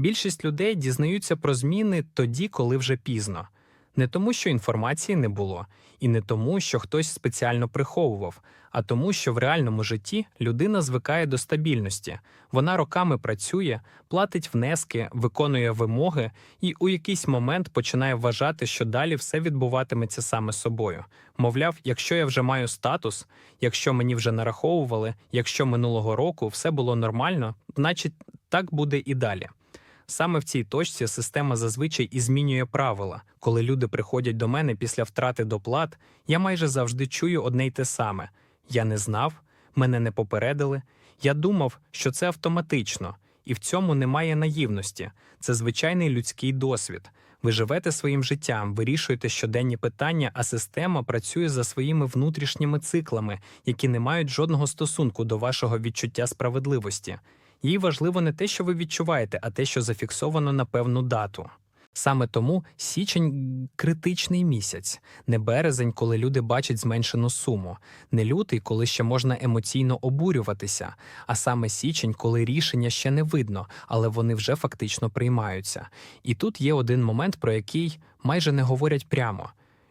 Більшість людей дізнаються про зміни тоді, коли вже пізно. Не тому, що інформації не було, і не тому, що хтось спеціально приховував, а тому, що в реальному житті людина звикає до стабільності, вона роками працює, платить внески, виконує вимоги і у якийсь момент починає вважати, що далі все відбуватиметься саме собою. Мовляв, якщо я вже маю статус, якщо мені вже нараховували, якщо минулого року все було нормально, значить так буде і далі. Саме в цій точці система зазвичай і змінює правила. Коли люди приходять до мене після втрати доплат, я майже завжди чую одне й те саме: я не знав, мене не попередили. Я думав, що це автоматично, і в цьому немає наївності. Це звичайний людський досвід. Ви живете своїм життям, вирішуєте щоденні питання, а система працює за своїми внутрішніми циклами, які не мають жодного стосунку до вашого відчуття справедливості. Їй важливо не те, що ви відчуваєте, а те, що зафіксовано на певну дату. Саме тому січень критичний місяць, не березень, коли люди бачать зменшену суму, не лютий, коли ще можна емоційно обурюватися, а саме січень, коли рішення ще не видно, але вони вже фактично приймаються. І тут є один момент, про який майже не говорять прямо.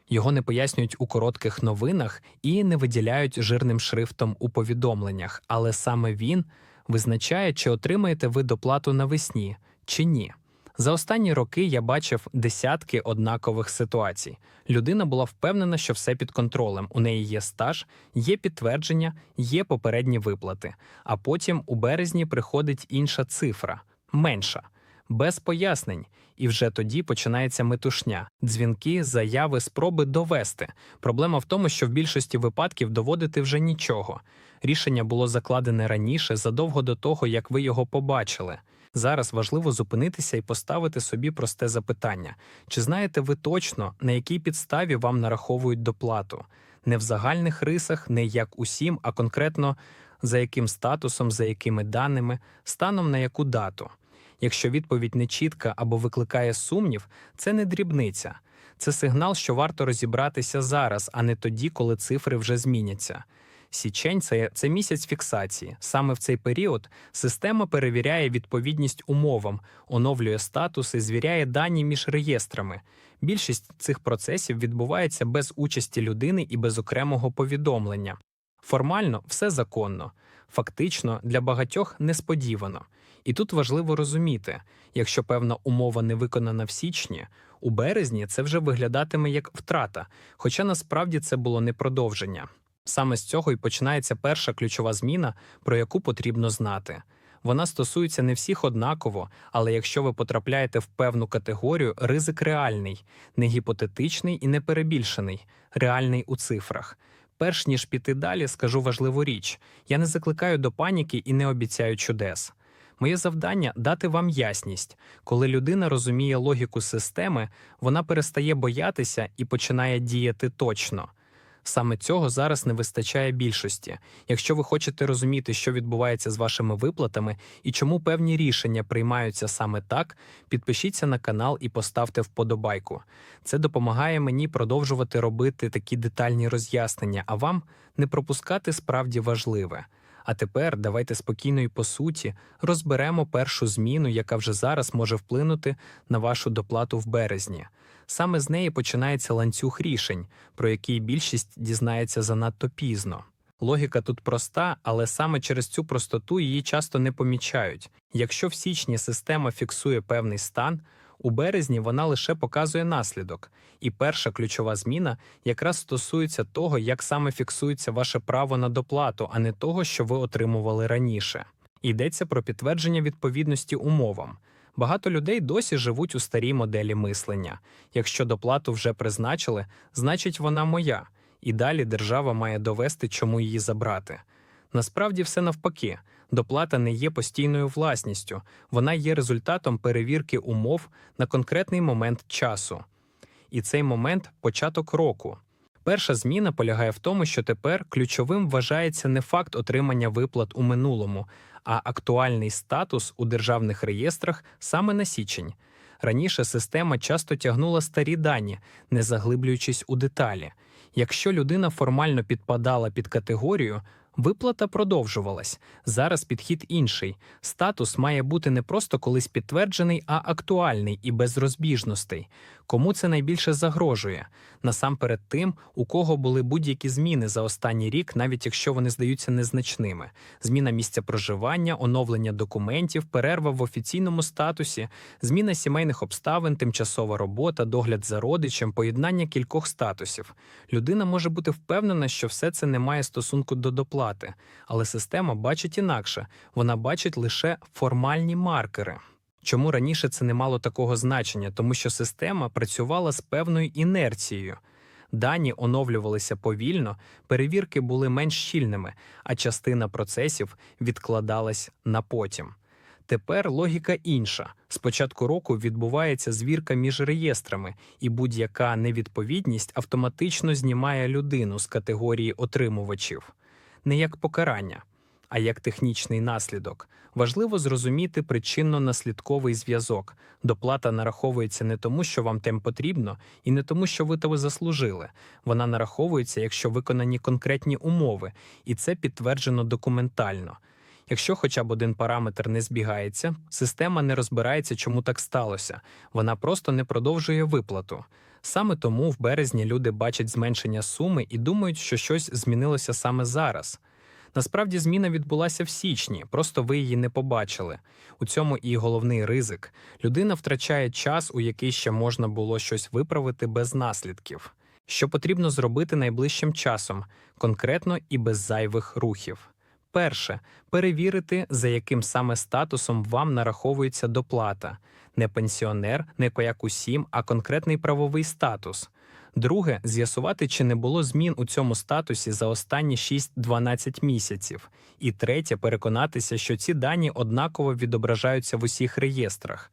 Його не пояснюють у коротких новинах і не виділяють жирним шрифтом у повідомленнях, але саме він визначає, чи отримаєте ви доплату навесні, чи ні. За останні роки я бачив десятки однакових ситуацій. Людина була впевнена, що все під контролем. У неї є стаж, є підтвердження, є попередні виплати. А потім у березні приходить інша цифра менша, без пояснень. І вже тоді починається метушня, дзвінки, заяви, спроби довести. Проблема в тому, що в більшості випадків доводити вже нічого. Рішення було закладене раніше, задовго до того, як ви його побачили. Зараз важливо зупинитися і поставити собі просте запитання: чи знаєте ви точно, на якій підставі вам нараховують доплату? Не в загальних рисах, не як усім, а конкретно за яким статусом, за якими даними, станом на яку дату. Якщо відповідь не чітка або викликає сумнів, це не дрібниця. Це сигнал, що варто розібратися зараз, а не тоді, коли цифри вже зміняться. Січень це, це місяць фіксації. Саме в цей період система перевіряє відповідність умовам, оновлює статуси, звіряє дані між реєстрами. Більшість цих процесів відбувається без участі людини і без окремого повідомлення. Формально все законно, фактично для багатьох несподівано. І тут важливо розуміти, якщо певна умова не виконана в січні, у березні це вже виглядатиме як втрата, хоча насправді це було не продовження. Саме з цього і починається перша ключова зміна, про яку потрібно знати. Вона стосується не всіх однаково, але якщо ви потрапляєте в певну категорію, ризик реальний, не гіпотетичний і не перебільшений, реальний у цифрах. Перш ніж піти далі, скажу важливу річ: я не закликаю до паніки і не обіцяю чудес. Моє завдання дати вам ясність. Коли людина розуміє логіку системи, вона перестає боятися і починає діяти точно. Саме цього зараз не вистачає більшості. Якщо ви хочете розуміти, що відбувається з вашими виплатами і чому певні рішення приймаються саме так, підпишіться на канал і поставте вподобайку. Це допомагає мені продовжувати робити такі детальні роз'яснення, а вам не пропускати справді важливе. А тепер давайте спокійно і по суті розберемо першу зміну, яка вже зараз може вплинути на вашу доплату в березні. Саме з неї починається ланцюг рішень, про який більшість дізнається занадто пізно. Логіка тут проста, але саме через цю простоту її часто не помічають. Якщо в січні система фіксує певний стан, у березні вона лише показує наслідок, і перша ключова зміна якраз стосується того, як саме фіксується ваше право на доплату, а не того, що ви отримували раніше. Йдеться про підтвердження відповідності умовам. Багато людей досі живуть у старій моделі мислення. Якщо доплату вже призначили, значить вона моя, і далі держава має довести, чому її забрати. Насправді все навпаки. Доплата не є постійною власністю, вона є результатом перевірки умов на конкретний момент часу. І цей момент початок року. Перша зміна полягає в тому, що тепер ключовим вважається не факт отримання виплат у минулому, а актуальний статус у державних реєстрах саме на січень. Раніше система часто тягнула старі дані, не заглиблюючись у деталі. Якщо людина формально підпадала під категорію, Виплата продовжувалась. Зараз підхід інший. Статус має бути не просто колись підтверджений, а актуальний і без розбіжностей. Кому це найбільше загрожує? Насамперед тим, у кого були будь-які зміни за останній рік, навіть якщо вони здаються незначними: зміна місця проживання, оновлення документів, перерва в офіційному статусі, зміна сімейних обставин, тимчасова робота, догляд за родичем, поєднання кількох статусів. Людина може бути впевнена, що все це не має стосунку до доплати, але система бачить інакше вона бачить лише формальні маркери. Чому раніше це не мало такого значення? Тому що система працювала з певною інерцією. Дані оновлювалися повільно, перевірки були менш щільними, а частина процесів відкладалась на потім. Тепер логіка інша. З початку року відбувається звірка між реєстрами, і будь-яка невідповідність автоматично знімає людину з категорії отримувачів. Не як покарання, а як технічний наслідок. Важливо зрозуміти причинно-наслідковий зв'язок. Доплата нараховується не тому, що вам тем потрібно, і не тому, що ви того заслужили. Вона нараховується, якщо виконані конкретні умови, і це підтверджено документально. Якщо хоча б один параметр не збігається, система не розбирається, чому так сталося. Вона просто не продовжує виплату. Саме тому в березні люди бачать зменшення суми і думають, що щось змінилося саме зараз. Насправді зміна відбулася в січні, просто ви її не побачили. У цьому і головний ризик. Людина втрачає час, у який ще можна було щось виправити без наслідків. Що потрібно зробити найближчим часом, конкретно і без зайвих рухів. Перше перевірити, за яким саме статусом вам нараховується доплата. Не пенсіонер, не як усім, а конкретний правовий статус. Друге з'ясувати, чи не було змін у цьому статусі за останні 6-12 місяців. І третє переконатися, що ці дані однаково відображаються в усіх реєстрах.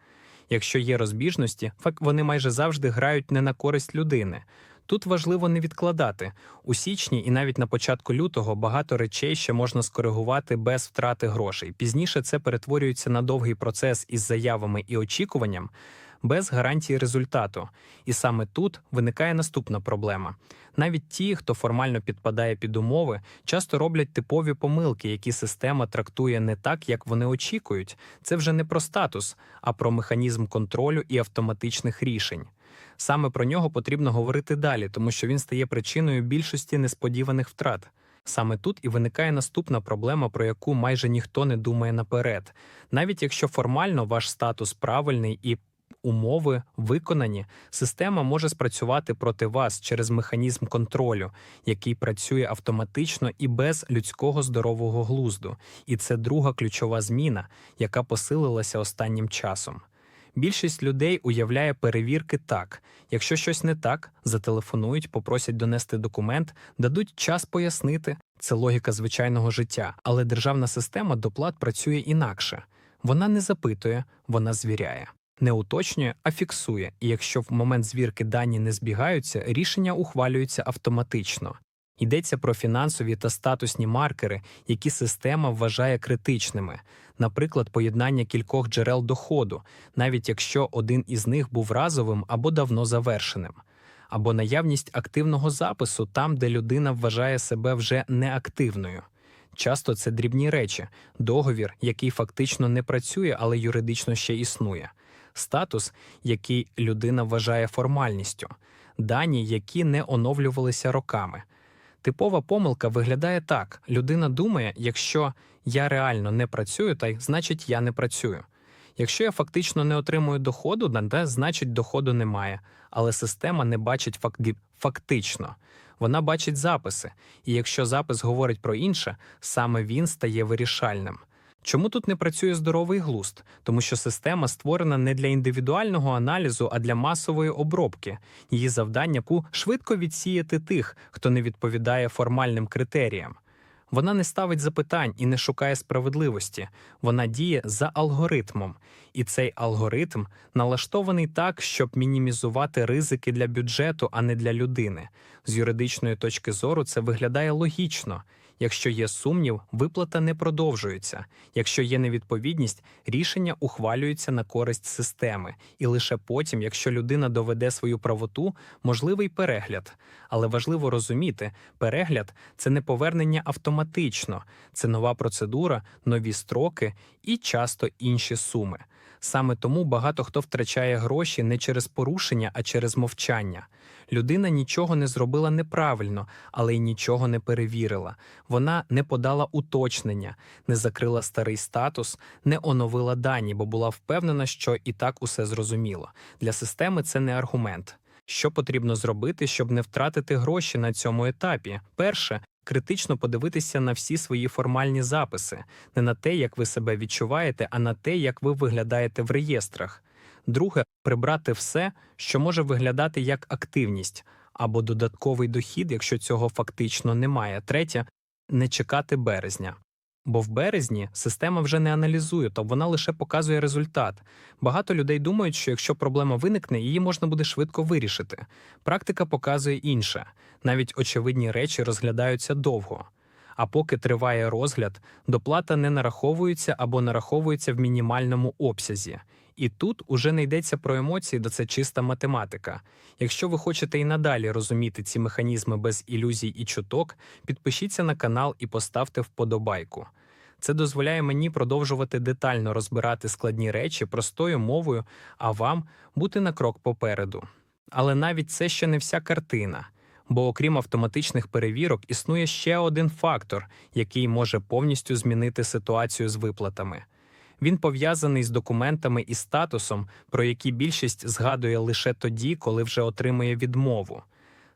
Якщо є розбіжності, факт вони майже завжди грають не на користь людини. Тут важливо не відкладати. У січні і навіть на початку лютого багато речей ще можна скоригувати без втрати грошей. Пізніше це перетворюється на довгий процес із заявами і очікуванням, без гарантії результату. І саме тут виникає наступна проблема. Навіть ті, хто формально підпадає під умови, часто роблять типові помилки, які система трактує не так, як вони очікують. Це вже не про статус, а про механізм контролю і автоматичних рішень. Саме про нього потрібно говорити далі, тому що він стає причиною більшості несподіваних втрат. Саме тут і виникає наступна проблема, про яку майже ніхто не думає наперед. Навіть якщо формально ваш статус правильний і умови виконані, система може спрацювати проти вас через механізм контролю, який працює автоматично і без людського здорового глузду. І це друга ключова зміна, яка посилилася останнім часом. Більшість людей уявляє перевірки так: якщо щось не так, зателефонують, попросять донести документ, дадуть час пояснити. Це логіка звичайного життя, але державна система доплат працює інакше. Вона не запитує, вона звіряє. Не уточнює, а фіксує, і якщо в момент звірки дані не збігаються, рішення ухвалюються автоматично. Йдеться про фінансові та статусні маркери, які система вважає критичними, наприклад, поєднання кількох джерел доходу, навіть якщо один із них був разовим або давно завершеним, або наявність активного запису там, де людина вважає себе вже неактивною. Часто це дрібні речі, договір, який фактично не працює, але юридично ще існує, статус, який людина вважає формальністю, дані, які не оновлювалися роками. Типова помилка виглядає так: людина думає, якщо я реально не працюю, та значить я не працюю. Якщо я фактично не отримую доходу, де, значить доходу немає. Але система не бачить фак- фактично. Вона бачить записи, і якщо запис говорить про інше, саме він стає вирішальним. Чому тут не працює здоровий глузд? Тому що система створена не для індивідуального аналізу, а для масової обробки. Її завдання швидко відсіяти тих, хто не відповідає формальним критеріям. Вона не ставить запитань і не шукає справедливості. Вона діє за алгоритмом, і цей алгоритм налаштований так, щоб мінімізувати ризики для бюджету, а не для людини. З юридичної точки зору це виглядає логічно. Якщо є сумнів, виплата не продовжується. Якщо є невідповідність, рішення ухвалюється на користь системи, і лише потім, якщо людина доведе свою правоту, можливий перегляд. Але важливо розуміти, перегляд це не повернення автоматично, це нова процедура, нові строки і часто інші суми. Саме тому багато хто втрачає гроші не через порушення, а через мовчання. Людина нічого не зробила неправильно, але й нічого не перевірила. Вона не подала уточнення, не закрила старий статус, не оновила дані, бо була впевнена, що і так усе зрозуміло. Для системи це не аргумент. Що потрібно зробити, щоб не втратити гроші на цьому етапі? Перше критично подивитися на всі свої формальні записи, не на те, як ви себе відчуваєте, а на те, як ви виглядаєте в реєстрах. Друге прибрати все, що може виглядати як активність або додатковий дохід, якщо цього фактично немає. Третє не чекати березня. Бо в березні система вже не аналізує, то вона лише показує результат. Багато людей думають, що якщо проблема виникне, її можна буде швидко вирішити. Практика показує інше. Навіть очевидні речі розглядаються довго. А поки триває розгляд, доплата не нараховується або нараховується в мінімальному обсязі. І тут уже не йдеться про емоції, бо це чиста математика. Якщо ви хочете і надалі розуміти ці механізми без ілюзій і чуток, підпишіться на канал і поставте вподобайку. Це дозволяє мені продовжувати детально розбирати складні речі простою мовою, а вам бути на крок попереду. Але навіть це ще не вся картина. Бо окрім автоматичних перевірок, існує ще один фактор, який може повністю змінити ситуацію з виплатами. Він пов'язаний з документами і статусом, про які більшість згадує лише тоді, коли вже отримує відмову.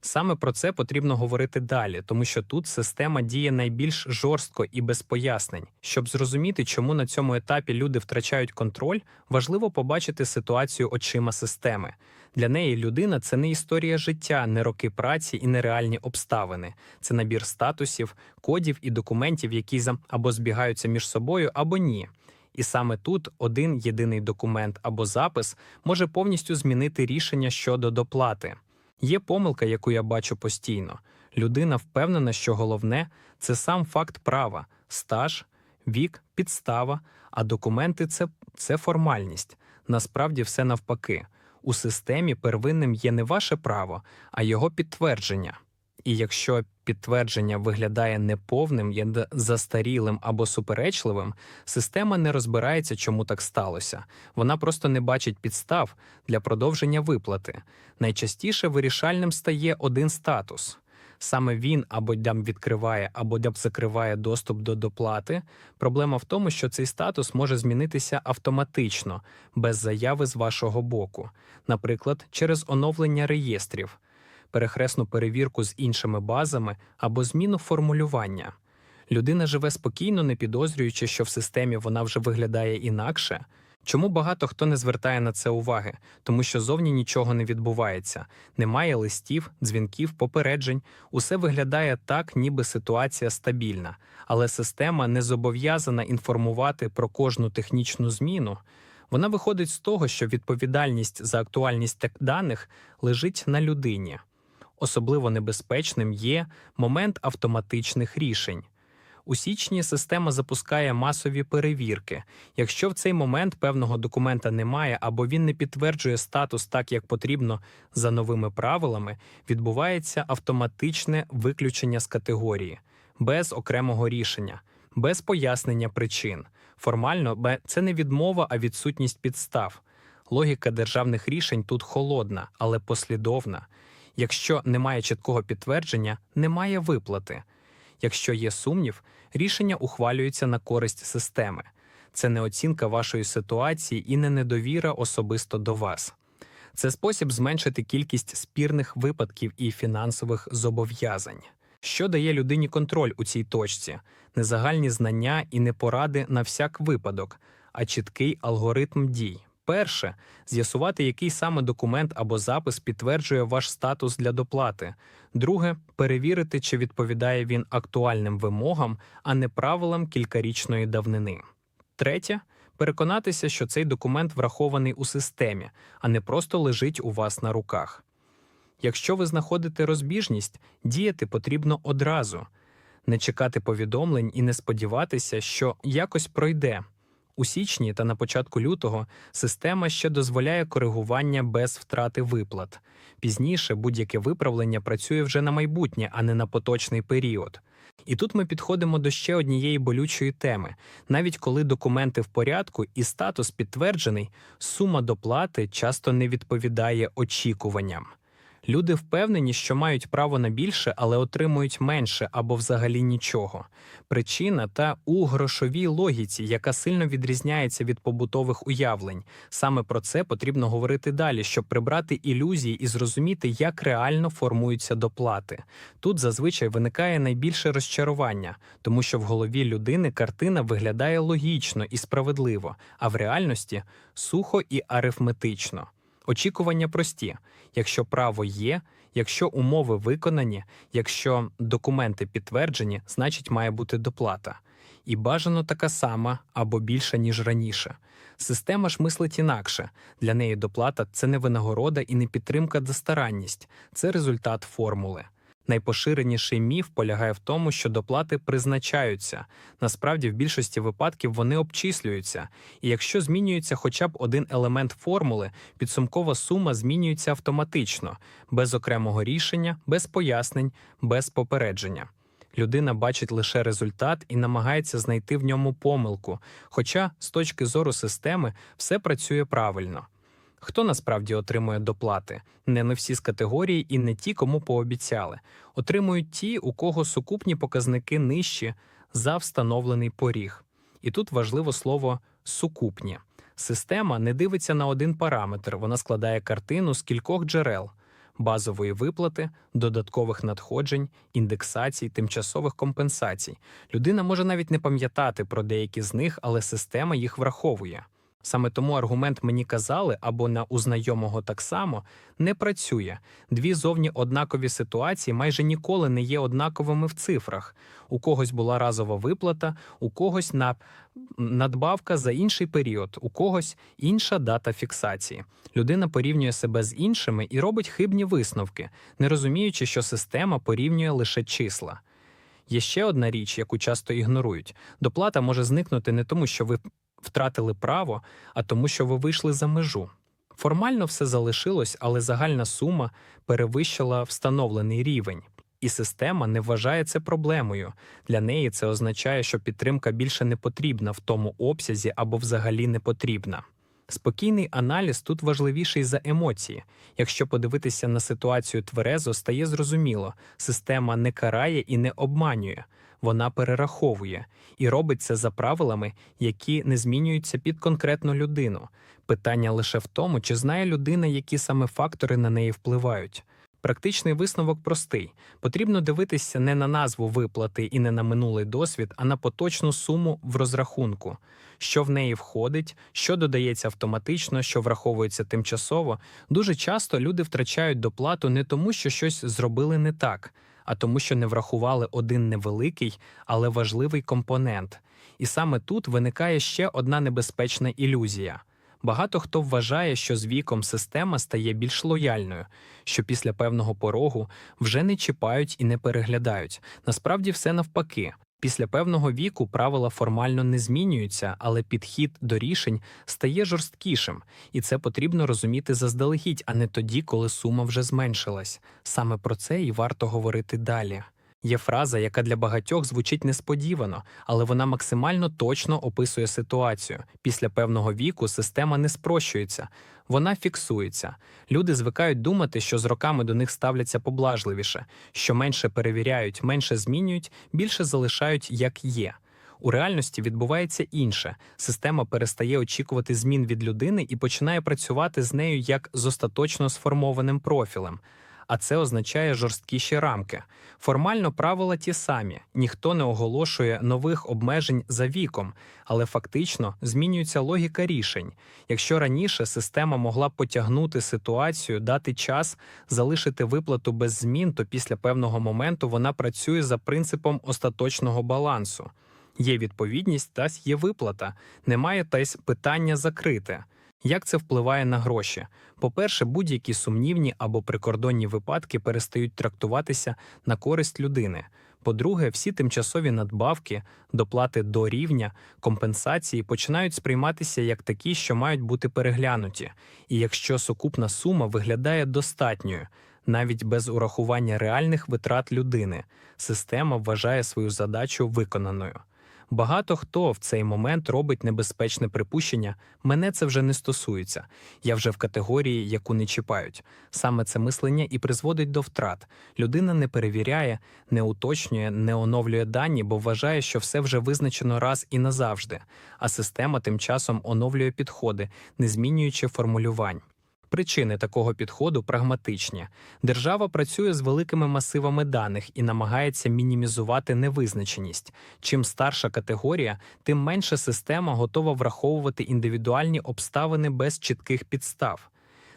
Саме про це потрібно говорити далі, тому що тут система діє найбільш жорстко і без пояснень. Щоб зрозуміти, чому на цьому етапі люди втрачають контроль, важливо побачити ситуацію очима системи. Для неї людина це не історія життя, не роки праці і нереальні обставини. Це набір статусів, кодів і документів, які або збігаються між собою, або ні. І саме тут один єдиний документ або запис може повністю змінити рішення щодо доплати. Є помилка, яку я бачу постійно. Людина впевнена, що головне це сам факт права, стаж, вік, підстава, а документи це, це формальність. Насправді все навпаки. У системі первинним є не ваше право, а його підтвердження. І якщо підтвердження виглядає неповним, є застарілим або суперечливим, система не розбирається, чому так сталося. Вона просто не бачить підстав для продовження виплати. Найчастіше вирішальним стає один статус. Саме він або дям відкриває, або дям закриває доступ до доплати. Проблема в тому, що цей статус може змінитися автоматично, без заяви з вашого боку, наприклад, через оновлення реєстрів, перехресну перевірку з іншими базами або зміну формулювання. Людина живе спокійно, не підозрюючи, що в системі вона вже виглядає інакше. Чому багато хто не звертає на це уваги? Тому що зовні нічого не відбувається, немає листів, дзвінків, попереджень. Усе виглядає так, ніби ситуація стабільна, але система не зобов'язана інформувати про кожну технічну зміну. Вона виходить з того, що відповідальність за актуальність даних лежить на людині. Особливо небезпечним є момент автоматичних рішень. У січні система запускає масові перевірки. Якщо в цей момент певного документа немає або він не підтверджує статус так, як потрібно за новими правилами, відбувається автоматичне виключення з категорії без окремого рішення, без пояснення причин. Формально це не відмова, а відсутність підстав. Логіка державних рішень тут холодна, але послідовна. Якщо немає чіткого підтвердження, немає виплати. Якщо є сумнів, рішення ухвалюється на користь системи. Це не оцінка вашої ситуації і не недовіра особисто до вас. Це спосіб зменшити кількість спірних випадків і фінансових зобов'язань. Що дає людині контроль у цій точці? Не загальні знання і не поради на всяк випадок, а чіткий алгоритм дій. Перше з'ясувати, який саме документ або запис підтверджує ваш статус для доплати. Друге перевірити, чи відповідає він актуальним вимогам, а не правилам кількарічної давнини. Третє переконатися, що цей документ врахований у системі, а не просто лежить у вас на руках. Якщо ви знаходите розбіжність, діяти потрібно одразу. не чекати повідомлень і не сподіватися, що якось пройде. У січні та на початку лютого система ще дозволяє коригування без втрати виплат. Пізніше будь-яке виправлення працює вже на майбутнє, а не на поточний період. І тут ми підходимо до ще однієї болючої теми. Навіть коли документи в порядку і статус підтверджений, сума доплати часто не відповідає очікуванням. Люди впевнені, що мають право на більше, але отримують менше або взагалі нічого. Причина та у грошовій логіці, яка сильно відрізняється від побутових уявлень. Саме про це потрібно говорити далі, щоб прибрати ілюзії і зрозуміти, як реально формуються доплати. Тут зазвичай виникає найбільше розчарування, тому що в голові людини картина виглядає логічно і справедливо, а в реальності сухо і арифметично. Очікування прості: якщо право є, якщо умови виконані, якщо документи підтверджені, значить має бути доплата. І бажано така сама або більша, ніж раніше. Система ж мислить інакше. Для неї доплата це не винагорода і не підтримка за старанність, це результат формули. Найпоширеніший міф полягає в тому, що доплати призначаються. Насправді, в більшості випадків вони обчислюються, і якщо змінюється хоча б один елемент формули, підсумкова сума змінюється автоматично, без окремого рішення, без пояснень, без попередження. Людина бачить лише результат і намагається знайти в ньому помилку, хоча з точки зору системи все працює правильно. Хто насправді отримує доплати? Не не всі з категорії і не ті, кому пообіцяли. Отримують ті, у кого сукупні показники нижчі за встановлений поріг. І тут важливо слово сукупні. Система не дивиться на один параметр, вона складає картину з кількох джерел. Базової виплати, додаткових надходжень, індексацій, тимчасових компенсацій. Людина може навіть не пам'ятати про деякі з них, але система їх враховує. Саме тому аргумент мені казали або на у знайомого так само не працює. Дві зовні однакові ситуації майже ніколи не є однаковими в цифрах. У когось була разова виплата, у когось на надбавка за інший період, у когось інша дата фіксації. Людина порівнює себе з іншими і робить хибні висновки, не розуміючи, що система порівнює лише числа. Є ще одна річ, яку часто ігнорують: доплата може зникнути не тому, що ви втратили право, а тому, що ви вийшли за межу. Формально все залишилось, але загальна сума перевищила встановлений рівень, і система не вважає це проблемою. Для неї це означає, що підтримка більше не потрібна в тому обсязі або взагалі не потрібна. Спокійний аналіз тут важливіший за емоції. Якщо подивитися на ситуацію тверезо, стає зрозуміло, система не карає і не обманює, вона перераховує і робить це за правилами, які не змінюються під конкретну людину. Питання лише в тому, чи знає людина, які саме фактори на неї впливають. Практичний висновок простий: потрібно дивитися не на назву виплати і не на минулий досвід, а на поточну суму в розрахунку, що в неї входить, що додається автоматично, що враховується тимчасово. Дуже часто люди втрачають доплату не тому, що щось зробили не так, а тому, що не врахували один невеликий, але важливий компонент. І саме тут виникає ще одна небезпечна ілюзія. Багато хто вважає, що з віком система стає більш лояльною, що після певного порогу вже не чіпають і не переглядають. Насправді все навпаки. Після певного віку правила формально не змінюються, але підхід до рішень стає жорсткішим, і це потрібно розуміти заздалегідь, а не тоді, коли сума вже зменшилась. Саме про це і варто говорити далі. Є фраза, яка для багатьох звучить несподівано, але вона максимально точно описує ситуацію. Після певного віку система не спрощується, вона фіксується. Люди звикають думати, що з роками до них ставляться поблажливіше, що менше перевіряють, менше змінюють, більше залишають як є. У реальності відбувається інше. Система перестає очікувати змін від людини і починає працювати з нею як з остаточно сформованим профілем а це означає жорсткіші рамки. Формально правила ті самі, ніхто не оголошує нових обмежень за віком, але фактично змінюється логіка рішень. Якщо раніше система могла потягнути ситуацію, дати час, залишити виплату без змін, то після певного моменту вона працює за принципом остаточного балансу. Є відповідність та є виплата, немає тась питання закрите. Як це впливає на гроші? По-перше, будь-які сумнівні або прикордонні випадки перестають трактуватися на користь людини. По-друге, всі тимчасові надбавки, доплати до рівня, компенсації починають сприйматися як такі, що мають бути переглянуті. І якщо сукупна сума виглядає достатньою, навіть без урахування реальних витрат людини, система вважає свою задачу виконаною. Багато хто в цей момент робить небезпечне припущення, мене це вже не стосується. Я вже в категорії, яку не чіпають. Саме це мислення і призводить до втрат. Людина не перевіряє, не уточнює, не оновлює дані, бо вважає, що все вже визначено раз і назавжди. А система тим часом оновлює підходи, не змінюючи формулювань. Причини такого підходу прагматичні. Держава працює з великими масивами даних і намагається мінімізувати невизначеність. Чим старша категорія, тим менше система готова враховувати індивідуальні обставини без чітких підстав.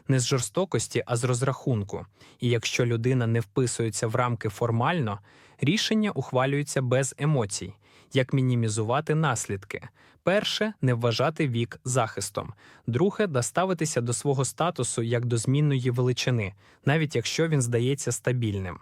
Не з жорстокості, а з розрахунку. І якщо людина не вписується в рамки формально, рішення ухвалюються без емоцій. Як мінімізувати наслідки? Перше не вважати вік захистом, друге доставитися до свого статусу як до змінної величини, навіть якщо він здається стабільним.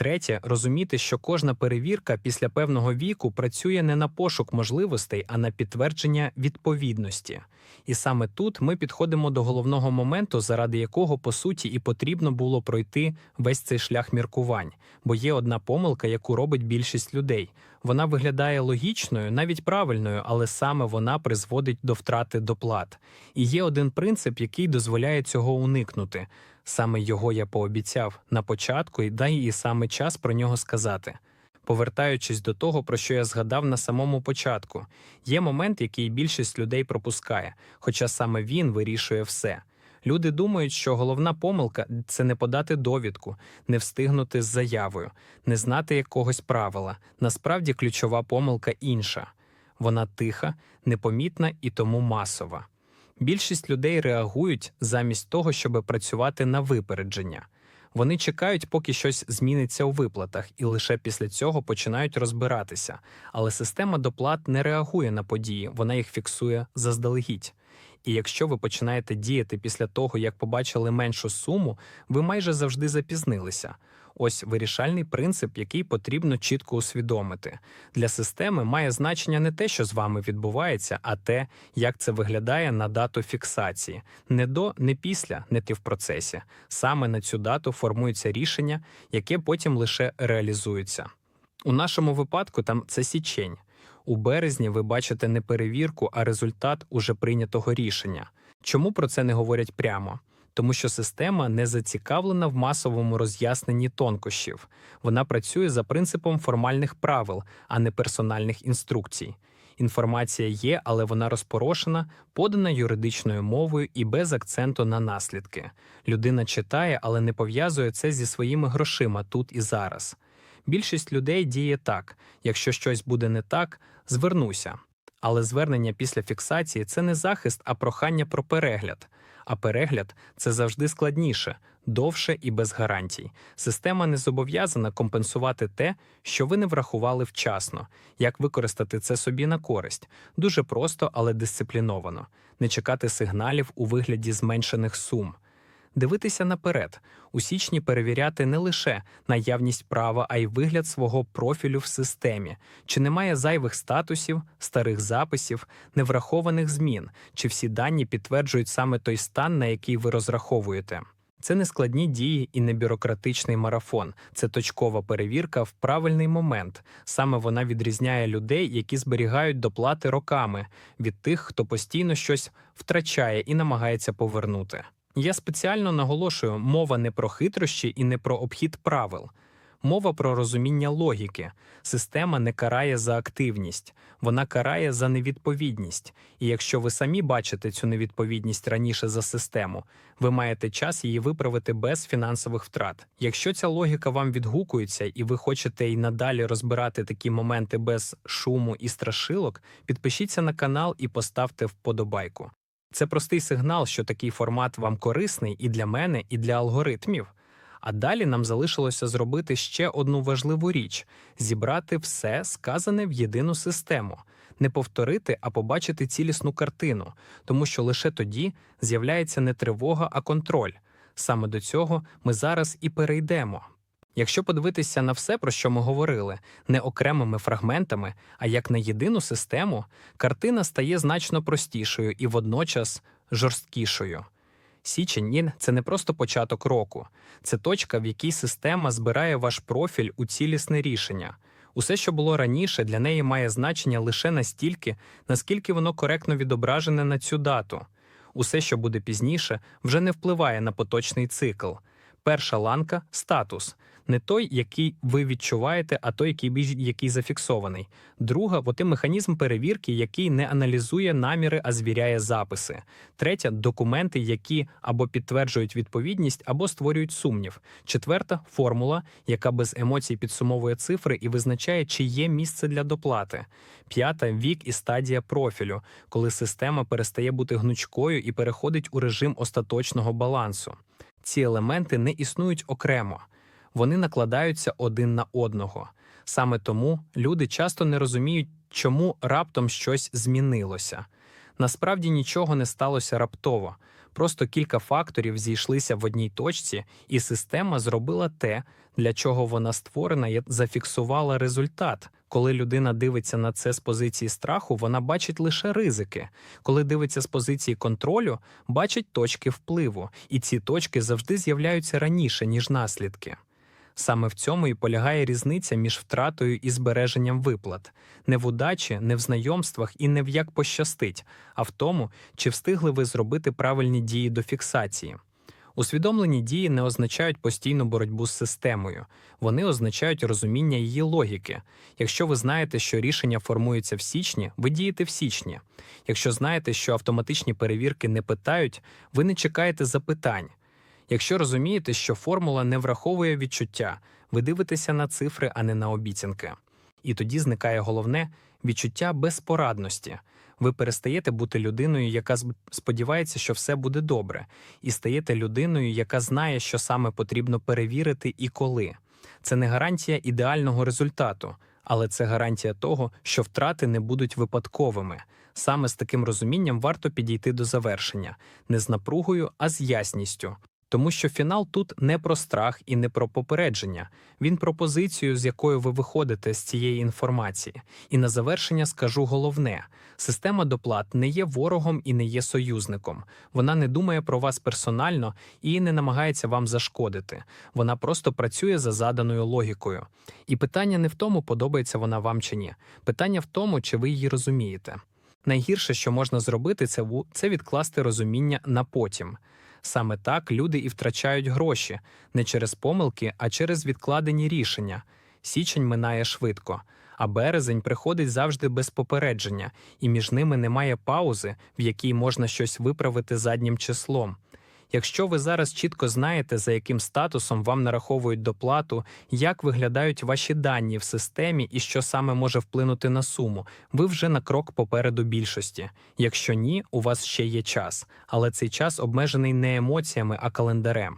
Третє розуміти, що кожна перевірка після певного віку працює не на пошук можливостей, а на підтвердження відповідності. І саме тут ми підходимо до головного моменту, заради якого по суті і потрібно було пройти весь цей шлях міркувань, бо є одна помилка, яку робить більшість людей. Вона виглядає логічною, навіть правильною, але саме вона призводить до втрати доплат. І є один принцип, який дозволяє цього уникнути. Саме його я пообіцяв на початку, і дай і саме час про нього сказати. Повертаючись до того, про що я згадав на самому початку, є момент, який більшість людей пропускає, хоча саме він вирішує все. Люди думають, що головна помилка це не подати довідку, не встигнути з заявою, не знати якогось правила. Насправді ключова помилка інша. Вона тиха, непомітна і тому масова. Більшість людей реагують замість того, щоб працювати на випередження. Вони чекають, поки щось зміниться у виплатах, і лише після цього починають розбиратися. Але система доплат не реагує на події, вона їх фіксує заздалегідь. І якщо ви починаєте діяти після того, як побачили меншу суму, ви майже завжди запізнилися. Ось вирішальний принцип, який потрібно чітко усвідомити. Для системи має значення не те, що з вами відбувається, а те, як це виглядає на дату фіксації. Не до, не після, не ти в процесі. Саме на цю дату формується рішення, яке потім лише реалізується. У нашому випадку там це січень. У березні ви бачите не перевірку, а результат уже прийнятого рішення. Чому про це не говорять прямо? Тому що система не зацікавлена в масовому роз'ясненні тонкощів. Вона працює за принципом формальних правил, а не персональних інструкцій. Інформація є, але вона розпорошена, подана юридичною мовою і без акценту на наслідки. Людина читає, але не пов'язує це зі своїми грошима тут і зараз. Більшість людей діє так: якщо щось буде не так, звернуся. Але звернення після фіксації це не захист, а прохання про перегляд. А перегляд це завжди складніше, довше і без гарантій. Система не зобов'язана компенсувати те, що ви не врахували вчасно, як використати це собі на користь. Дуже просто, але дисципліновано, не чекати сигналів у вигляді зменшених сум. Дивитися наперед, у січні перевіряти не лише наявність права, а й вигляд свого профілю в системі, чи немає зайвих статусів, старих записів, неврахованих змін, чи всі дані підтверджують саме той стан, на який ви розраховуєте. Це не складні дії і не бюрократичний марафон, це точкова перевірка в правильний момент. Саме вона відрізняє людей, які зберігають доплати роками, від тих, хто постійно щось втрачає і намагається повернути. Я спеціально наголошую, мова не про хитрощі і не про обхід правил. Мова про розуміння логіки. Система не карає за активність, вона карає за невідповідність. І якщо ви самі бачите цю невідповідність раніше за систему, ви маєте час її виправити без фінансових втрат. Якщо ця логіка вам відгукується і ви хочете й надалі розбирати такі моменти без шуму і страшилок, підпишіться на канал і поставте вподобайку. Це простий сигнал, що такий формат вам корисний і для мене, і для алгоритмів. А далі нам залишилося зробити ще одну важливу річ зібрати все сказане в єдину систему, не повторити, а побачити цілісну картину, тому що лише тоді з'являється не тривога, а контроль. Саме до цього ми зараз і перейдемо. Якщо подивитися на все, про що ми говорили, не окремими фрагментами, а як на єдину систему, картина стає значно простішою і водночас жорсткішою. Січень це не просто початок року, це точка, в якій система збирає ваш профіль у цілісне рішення. Усе, що було раніше, для неї має значення лише настільки, наскільки воно коректно відображене на цю дату. Усе, що буде пізніше, вже не впливає на поточний цикл. Перша ланка статус. Не той, який ви відчуваєте, а той, який який зафіксований. Друга от і механізм перевірки, який не аналізує наміри, а звіряє записи. Третя документи, які або підтверджують відповідність, або створюють сумнів. Четверта формула, яка без емоцій підсумовує цифри і визначає, чи є місце для доплати. П'ята вік і стадія профілю, коли система перестає бути гнучкою і переходить у режим остаточного балансу. Ці елементи не існують окремо, вони накладаються один на одного. Саме тому люди часто не розуміють, чому раптом щось змінилося. Насправді нічого не сталося раптово. Просто кілька факторів зійшлися в одній точці, і система зробила те, для чого вона створена, і зафіксувала результат. Коли людина дивиться на це з позиції страху, вона бачить лише ризики. Коли дивиться з позиції контролю, бачить точки впливу, і ці точки завжди з'являються раніше, ніж наслідки. Саме в цьому і полягає різниця між втратою і збереженням виплат не в удачі, не в знайомствах і не в як пощастить, а в тому, чи встигли ви зробити правильні дії до фіксації. Усвідомлені дії не означають постійну боротьбу з системою, вони означають розуміння її логіки. Якщо ви знаєте, що рішення формується в січні, ви дієте в січні. Якщо знаєте, що автоматичні перевірки не питають, ви не чекаєте запитань. Якщо розумієте, що формула не враховує відчуття, ви дивитеся на цифри, а не на обіцянки. І тоді зникає головне відчуття безпорадності. Ви перестаєте бути людиною, яка сподівається, що все буде добре, і стаєте людиною, яка знає, що саме потрібно перевірити і коли. Це не гарантія ідеального результату, але це гарантія того, що втрати не будуть випадковими. Саме з таким розумінням варто підійти до завершення, не з напругою, а з ясністю. Тому що фінал тут не про страх і не про попередження, він про позицію, з якою ви виходите з цієї інформації. І на завершення скажу головне: система доплат не є ворогом і не є союзником. Вона не думає про вас персонально і не намагається вам зашкодити. Вона просто працює за заданою логікою. І питання не в тому, подобається вона вам чи ні. Питання в тому, чи ви її розумієте. Найгірше, що можна зробити, це відкласти розуміння на потім. Саме так люди і втрачають гроші не через помилки, а через відкладені рішення. Січень минає швидко, а березень приходить завжди без попередження, і між ними немає паузи, в якій можна щось виправити заднім числом. Якщо ви зараз чітко знаєте, за яким статусом вам нараховують доплату, як виглядають ваші дані в системі і що саме може вплинути на суму, ви вже на крок попереду більшості. Якщо ні, у вас ще є час, але цей час обмежений не емоціями, а календарем.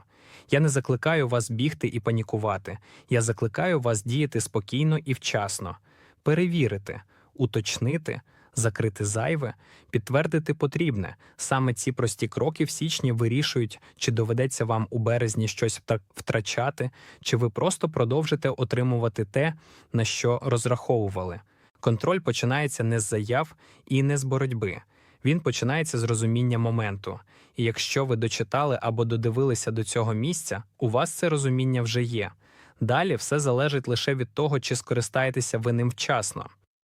Я не закликаю вас бігти і панікувати. Я закликаю вас діяти спокійно і вчасно, перевірити, уточнити, закрити зайве, підтвердити потрібне. Саме ці прості кроки в січні вирішують, чи доведеться вам у березні щось втрачати, чи ви просто продовжите отримувати те, на що розраховували. Контроль починається не з заяв і не з боротьби. Він починається з розуміння моменту. І якщо ви дочитали або додивилися до цього місця, у вас це розуміння вже є. Далі все залежить лише від того, чи скористаєтеся ви ним вчасно.